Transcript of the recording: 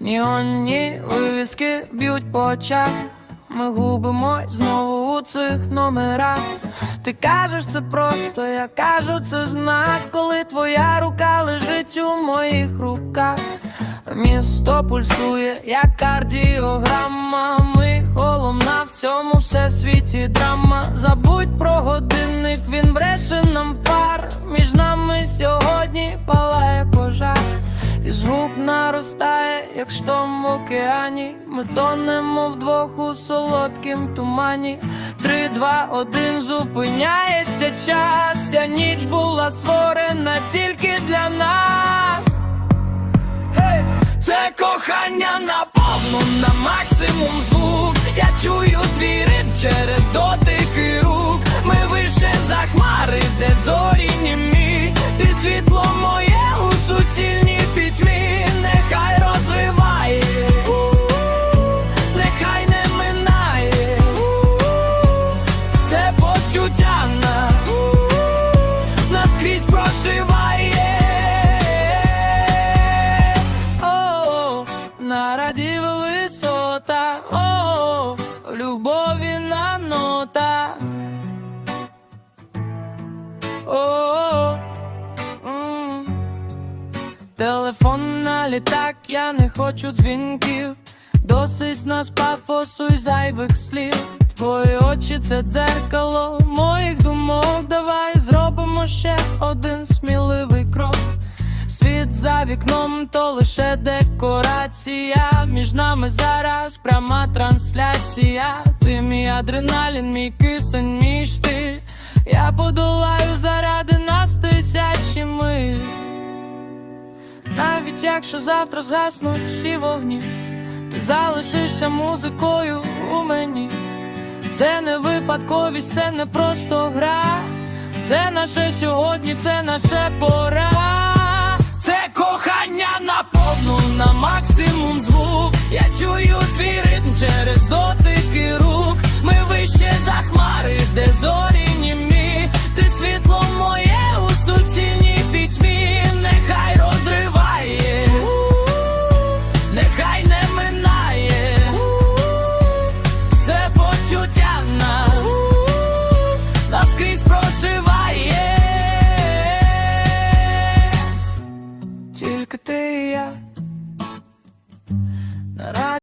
Ніонні вивіски б'ють по очах, ми губимось знову у цих номерах. Ти кажеш це просто, я кажу, це знак, коли твоя рука лежить у моїх руках. Місто пульсує, як кардіограма. Ми головна в цьому всесвіті драма. Забудь про годинник, він бреше нам в пар. Між нами сьогодні палає пожар. І звук наростає, як шторм в океані. Ми тонемо вдвох у солодкім тумані. Три, два, один, зупиняється час. Ця ніч була створена тільки для нас. Кохання наповну на максимум звук. Я чую твій ритм через дотики рук. Ми вище за хмари, де зорі німі. Ти світло Телефон на літак, я не хочу дзвінків. Досить нас пафосу й зайвих слів. Твої очі це дзеркало моїх думок. Давай зробимо ще один сміливий крок. Світ за вікном то лише декорація. Між нами зараз пряма трансляція. Ти мій адреналін, мій кисень, мій штиль. Я подолаю заради нас тисячі миль. Навіть якщо завтра згаснуть всі вогні, ти залишишся музикою у мені. Це не випадковість, це не просто гра. Це наше сьогодні, це наше пора. Це кохання наповну на максимум звук. côté, y a